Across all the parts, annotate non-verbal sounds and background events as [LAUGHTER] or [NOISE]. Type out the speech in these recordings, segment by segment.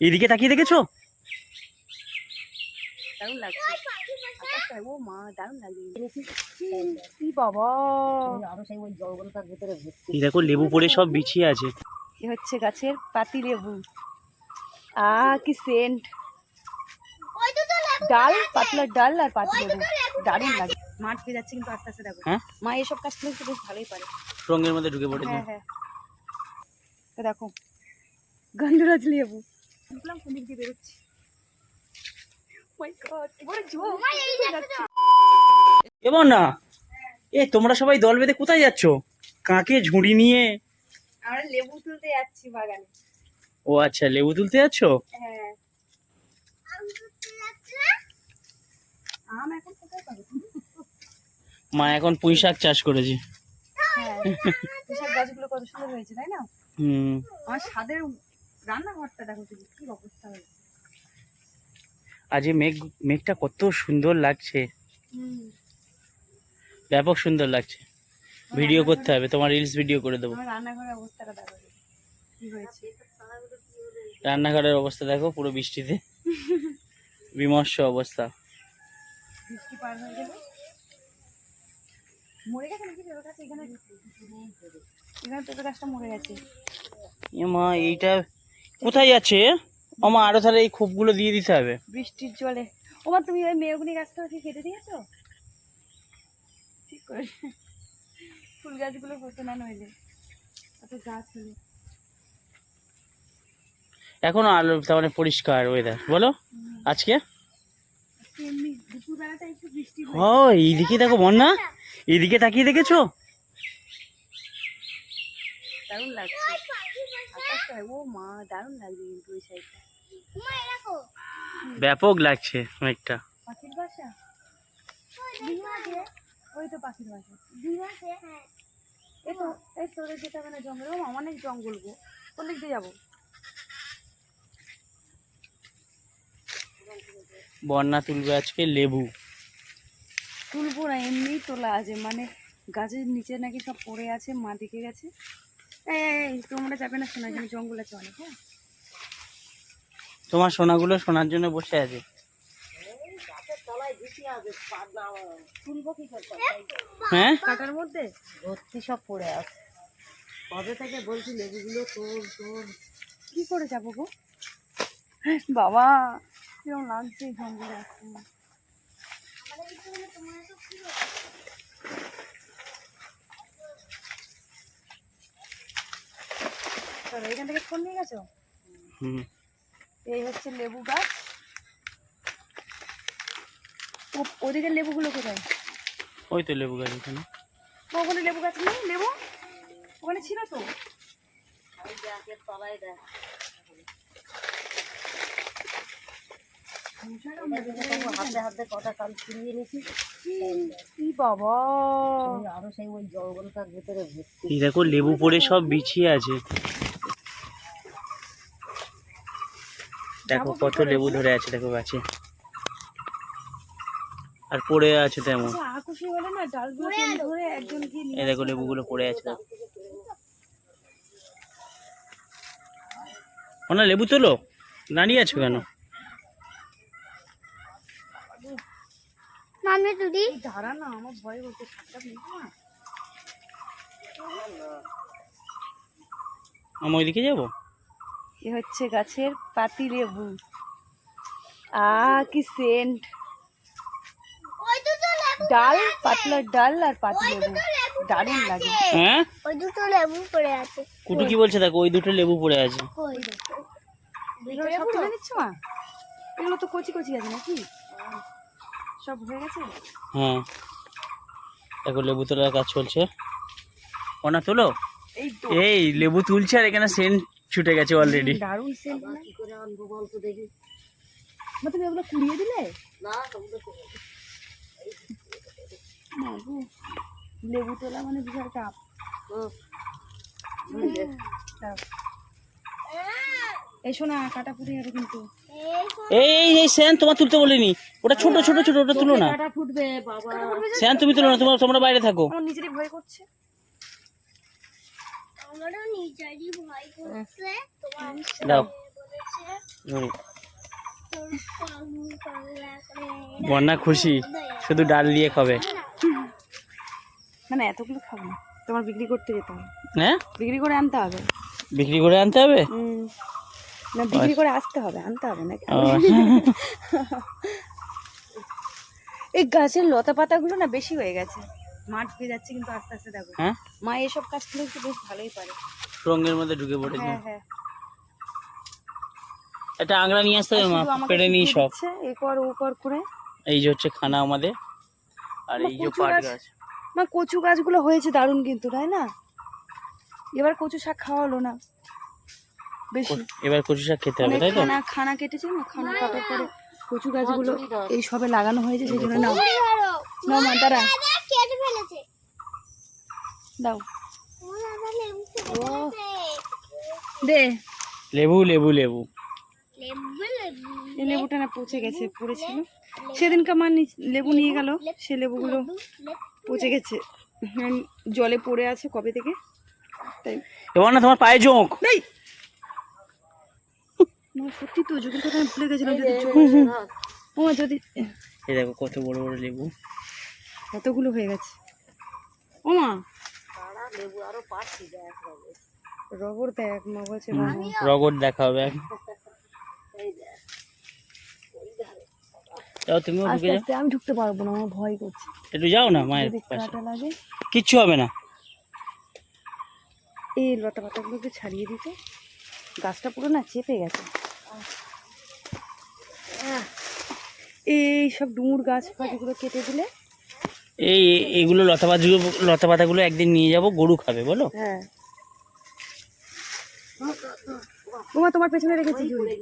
এদিকে তাকিয়ে দেখেছ? দারুণ লাগছে। ও মা দারুণ লাগছে। কি বাবা। আরও সেই ওই জঙ্গলটার ভিতরে এই দেখো লেবু পড়ে সব বিছিয়ে আছে। এ হচ্ছে গাছের পাতি লেবু। আ কি সেন্ট ডাল পাতলা ডাল আর পাতি লেবু। দারুণ লাগে মাঠ যাচ্ছে কিন্তু আস্তে আস্তে দেখো। হ্যাঁ? মা এসব কাজ কিন্তু বেশ ভালোই পারে রঙের মধ্যে ঢুকে পড়েছে। হ্যাঁ হ্যাঁ। দেখো গন্ধরাজ লেবু। দেখলাম কোন দিক দিয়ে বেরোচ্ছি। গড এবারে না এ তোমরা সবাই দল বেঁধে কোথায় যাচ্ছ? কাকে ঝুড়ি নিয়ে? আমরা লেবু তুলতে যাচ্ছি বাগানে। ও আচ্ছা লেবু তুলতে যাচ্ছ? হ্যাঁ। আম এখন কোথায় পাবো? মা এখন পুঁই শাক চাষ করেছে। হ্যাঁ। গাছগুলো কত সুন্দর হয়েছে তাই না? হুম। আমার স্বাদের রান্নাঘরটা দেখো কি অবস্থা হয়েছে। আজ এই মেঘ মেঘটা কত সুন্দর লাগছে। ব্যাপক সুন্দর লাগছে। ভিডিও করতে হবে তোমার রিলস ভিডিও করে দেবো। রান্নাঘরের অবস্থাটা দেখো কি হয়েছে। রান্নাঘরের অবস্থা দেখো পুরো বৃষ্টিতে। [LAUGHS] বিমর্ষ অবস্থা। বৃষ্টি পার হয়ে গেল। মরে গেছে নাকি এখানে গাছটা মরে গেছে। মা এইটা কোথায় যাচ্ছে? আমা আরও তাহলে এই খোপগুলো দিয়ে দিতে হবে। বৃষ্টির জলে। ওমা তুমি ওই মেয়গুনি গাছটা কি কেটে দিয়েছ? ঠিক করে ফুল গাছগুলো হতো না নইলে। অত গাছ হলে। এখনও আলো তার মানে পরিষ্কার ওয়েদার বলো আজকে? ও এইদিকে দেখো বন্যা। এইদিকে তাকিয়ে দেখেছ? দারুণ লাগছে। ও মা দারুণ লাগছে কিন্তু ওই সাইডটা ব্যাপক লাগছে অনেকটা। পাখির বাসা? ওই তো পাখির বাসা। এই তো এই তোদের যেটা মানে জঙ্গল। অনেক জঙ্গল গো। কোন দিক দিয়ে যাব? বন্যা তুলবে আজকে লেবু। তুলবো না এমনি তোলা আছে। মানে গাছের নিচে নাকি সব পড়ে আছে মা দেখে গেছে। এই তোমরা যাবে না শোনা এখানে জঙ্গল আছে অনেক হ্যাঁ? তোমার সোনাগুলো শোনার জন্য বসে আছে। হ্যাঁ? কাটার মধ্যে? ভর্তি সব পড়ে আছে। কবে থেকে বলছি লেবুগুলো তোর তোর। কি করে যাব গো? বাবা লাগছে জঙ্গলে আসতে। চলো এখান থেকে ফোন নিয়ে গেছো? হুম। এই হচ্ছে লেবু গাছ। লেবুগুলো কোথায়? ওই তো লেবু গাছ এখানে। ওখানে লেবু গাছ নেই? লেবু? ওখানে ছিল তো। তলায় দেখ হাতে হাতে কটা কাল ছিঁড়িয়ে নিছি ই বাবা! আরও সেই ওই জঙ্গলটার ভিতরে ভর্তি। দেখো লেবু পড়ে সব বিছিয়ে আছে। দেখো কত লেবু ধরে আছে দেখো গাছে। আর পড়ে আছে তেমন। আচ্ছা, এই দেখো লেবুগুলো পড়ে আছে। দেখো। ও না লেবু তোলো। দাঁড়িয়ে আছো কেন? দাঁড়া না আমার ভয় আমি ওইদিকে যাব? এ হচ্ছে গাছের পাতি লেবু। আ কি সেন্ট ডাল পাতলা ডাল আর পাতি লেবু। দারুণ লাগে। হ্যাঁ? ওই দুটো লেবু পড়ে আছে। কুটু কি বলছে? দেখো ওই দুটো লেবু পড়ে আছে। এগুলো সব তুলে নিচ্ছ মা? এগুলো তো কচি কচি আছে নাকি? সব হয়ে গেছে? হ্যাঁ। দেখো লেবু তোলার কাজ চলছে। ও না তোলো? এই এই লেবু তুলছে আর এখানে সেন্ট ছুটে গেছে অলরেডি দারুণ সেন্ট না কি করে আনব বলতো দেখি। মা তুমি এগুলো কুড়িয়ে দিলে? না তো- গো, লেবু তোলা মানে বিশাল। দাঁড়াও। এই শোনা কাটা পুড়ে যাবে কিন্তু। এই এই স্যান তোমার তুলতে বলিনি। ওটা ছোট ছোট ছোট ওটা তুলো না। কাটা ফুটবে বাবা। স্যান তুমি তুলো না তোমার তোমরা বাইরে থাকো। আমার নিজেরই ভয় করছে। আমারও নিজেরই ভয় করছে। তোমার দাও। বন্যা খুশি শুধু ডাল দিয়ে খাবে। না না এতগুলো খাব না। তোমার বিক্রি করতে যেতে হবে। হ্যাঁ? বিক্রি করে আনতে হবে। বিক্রি করে আনতে হবে? না বিক্রি করে আসতে হবে আনতে হবে না ও, এই গাছের লতা পাতাগুলো না বেশি হয়ে গেছে। মাঠ ঢুকে যাচ্ছে কিন্তু আস্তে আস্তে দেখো। হ্যাঁ? মা এসব কাজগুলো একটু বেশ ভালোই পারে। রঙের মধ্যে ঢুকে পড়েছে হ্যাঁ হ্যাঁ। একটা আংড়া নিয়ে আসতে হবে মা পেড়ে নিই সব। এ কর ও কর করে। এই যে হচ্ছে খানা আমাদের আর এই যে কচু পাট গাছ। মা কচু গাছগুলো হয়েছে দারুণ কিন্তু তাই না? এবার কচু শাক খাওয়া হলো না। বেশি। এবার কচু শাক খেতে হবে অনেক তাই তো? খানা খানা কেটেছে না খানা কাটার পরে কচু গাছগুলো এই সবে লাগানো হয়েছে সেই জন্য না নাও মা দাঁড়া। কেটে ফেলেছে। দাও। দে। লেবু লেবু লেবু। এই লেবুটা না পচে গেছে পড়েছিল। সেদিনকে আমার নি- লেবু নিয়ে গেল সে লেবুগুলো পচে গেছে। হুম, জলে পড়ে আছে কবে থেকে? তাই। এবার না তোমার পায়ে জোঁক সত্যি তো যখন কথা আমি ভুলে গেছিলাম যদি ও যদি এই দেখো কত বড় বড় লেবু। কতগুলো হয়ে গেছে। ও মা লেবু আরও পাচ্ছি দেখ বাবু। রবর দেখ মা বলছে রবর দেখা হবে যাও তুমিও ঢুকে যাও। আমি ঢুকতে পারব না আমার ভয় করছে। একটু যাও না মায়ের পাশে। লাগে। কিচ্ছু হবে না। এই লতা পাতাগুলোকে ছাড়িয়ে দিতে। গাছটা পুরো না চেপে গেছে। এই সব ডুমুর গাছ ফাঁকিগুলো কেটে দিলে এই এগুলো লতা পাতাগুলো লতা পাতাগুলো একদিন নিয়ে যাব গরু খাবে বলো? হ্যাঁ। তোমার তোমার পেছনে রেখেছি ঝুড়ি।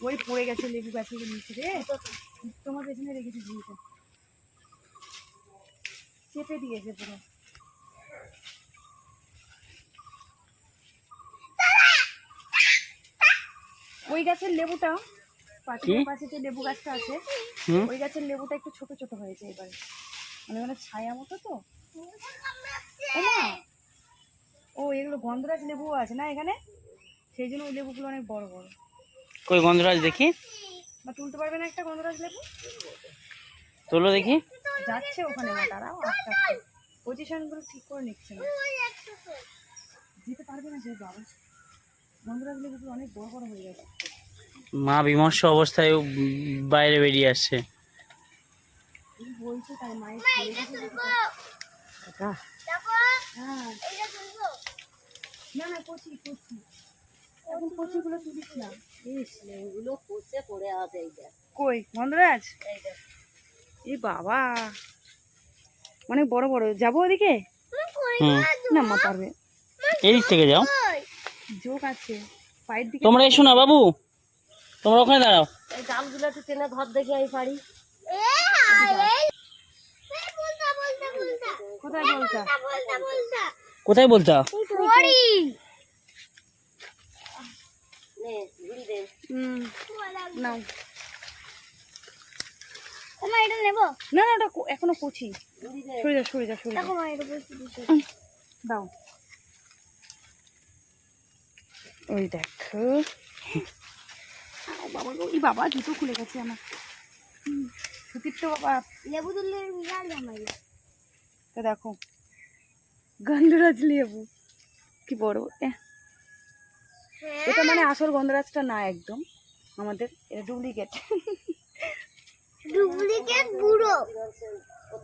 ওই পড়ে গেছে। লেবু গাছের নিচে রে। তোমার পেছনে রেখেছি ঝুড়িটা। চেপে দিয়েছে পুরো। ওই গাছের লেবুটা পাশের পাশে যে লেবু গাছটা আছে ওই গাছের লেবুটা একটু ছোট ছোট হয়েছে এবারে। মানে মানে ছায়া মতো তো? ও ও এগুলো গন্ধরাজ লেবু আছে না এখানে? সেই জন্য ওই লেবুগুলো অনেক বড় বড়। কই গন্ধরাজ দেখি? বা তুলতে পারবে না একটা গন্ধরাজ লেবু? তোলো দেখি। যাচ্ছে ওখানে মা তারাও আস্তে আস্তে। পজিশনগুলো ঠিক করে নিচ্ছে না যেতে পারবে না সে বাবা গন্ধরাজ লেবুগুলো অনেক বড় বড় হয়ে গেছে। মা বিমর্ষ অবস্থায় বাইরে বেরিয়ে আসছে। বলছে তাই মায়ের হ্যাঁ। না না কচি কচি। এখন কচিগুলো পচে পড়ে আছে এই দেখ। কই এই এ বাবা। অনেক বড় বড়। যাব ওদিকে? না মা পারবে। এদিক থেকে যাও। যোগ আছে। পায়ের দিকে তোমরা এসো না বাবু। তোমরা ওখানে দাঁড়াও। এই ডালগুলো একটু টেনে ধর দেখি আমি পারি এ হাই এই বলতা বলতা বলতা কোথায় বলতা? বলতা বলতা কোথায় বলতা? সরি নে ঘুরি দে হুম নাও। ওমা এটা নেব? না না ওটা এখনও কচি। সরে যা সরে যা সরে যা। দেখো মা এটা বলছি দিছে দাও। ওই দেখো। বাবা এই বাবা জুতো খুলে গেছে আমার। হুম, তো বাবা। লেবু তুললে তো দেখো গন্ধরাজ লেবু কি বড় এটা মানে আসল গন্ধরাজটা না একদম আমাদের এটা ডুপ্লিকেট ডুপ্লিকেট বুড়ো।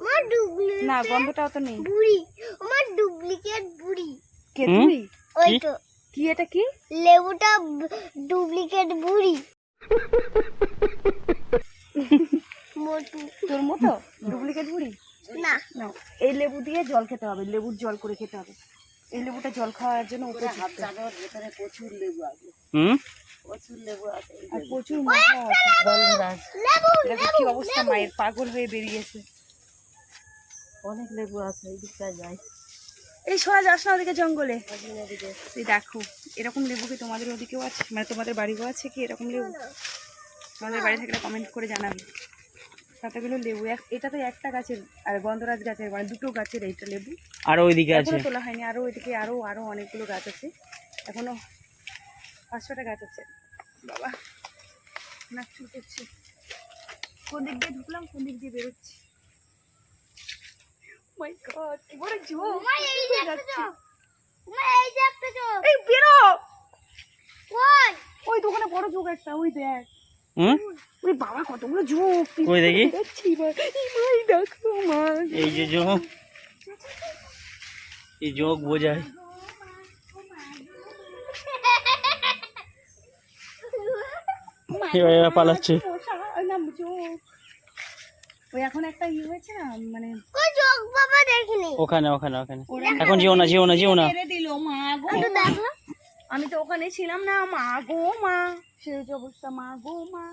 মা ডুপ্লিকেট না গন্ধটাও তো নেই। বুড়ি। আমার ডুপ্লিকেট বুড়ি। কে তুই ওই কি? তো। কি এটা কি? লেবুটা ডুপ্লিকেট বুড়ি। [LAUGHS] মোটু। তোর মতো? ডুপ্লিকেট বুড়ি? না না। এই লেবু দিয়ে জল খেতে হবে লেবুর জল করে খেতে হবে। এই লেবুটা জল খাওয়ার জন্য উপযুক্ত চাদর ভেতরে প্রচুর লেবু আছে। হুম? প্রচুর লেবু আছে আর প্রচুর মশা আছে। গন্ধরাজ লেবু কি অবস্থা মায়ের পাগল হয়ে বেরিয়েছে অনেক লেবু আছে এই দিকটায় যাই। এই সোয়া যাস না ওদিকে জঙ্গলে। দেখো এরকম লেবু কি তোমাদের ওদিকেও আছে? মানে তোমাদের বাড়িও আছে কি এরকম লেবু? তোমাদের বাড়ি থাকলে কমেন্ট করে জানাবে। কতগুলো লেবু। এটা তো একটা গাছের আর গন্ধরাজ গাছের মানে দুটো গাছের এইটা লেবু। আর ওইদিকে আছে। তোলা হয়নি আরও ওইদিকে আরও আরও অনেকগুলো গাছ আছে। এখনও পাঁচ ছটা গাছ আছে। বাবা নাক চুলকেছে কোন দিক দিয়ে ঢুকলাম কোন দিক দিয়ে বেরোচ্ছি? মাই গড কি বড় জোক এই যে একটা চোখ মা এই যে একটা চোখ এই বেরো! কই? ওই দোকানে বড় জোক একটা ওই দেখ। হুম? ওই বাবা কতগুলো জোক কই দেখি? দেখছি ভাই দেখো মা এই যে যোগ এই যোগ বোঝায়। এবার এবার পালাচ্ছে। এখন একটা ইয়ে হয়েছে না মানে কই চোখ বাবা দেখিনি। ওখানে ওখানে ওখানে। এখন যেও না যেও না যেও না। আমি তো ওখানে ছিলাম না মা গো মা। সেই অবস্থা মা গো মা।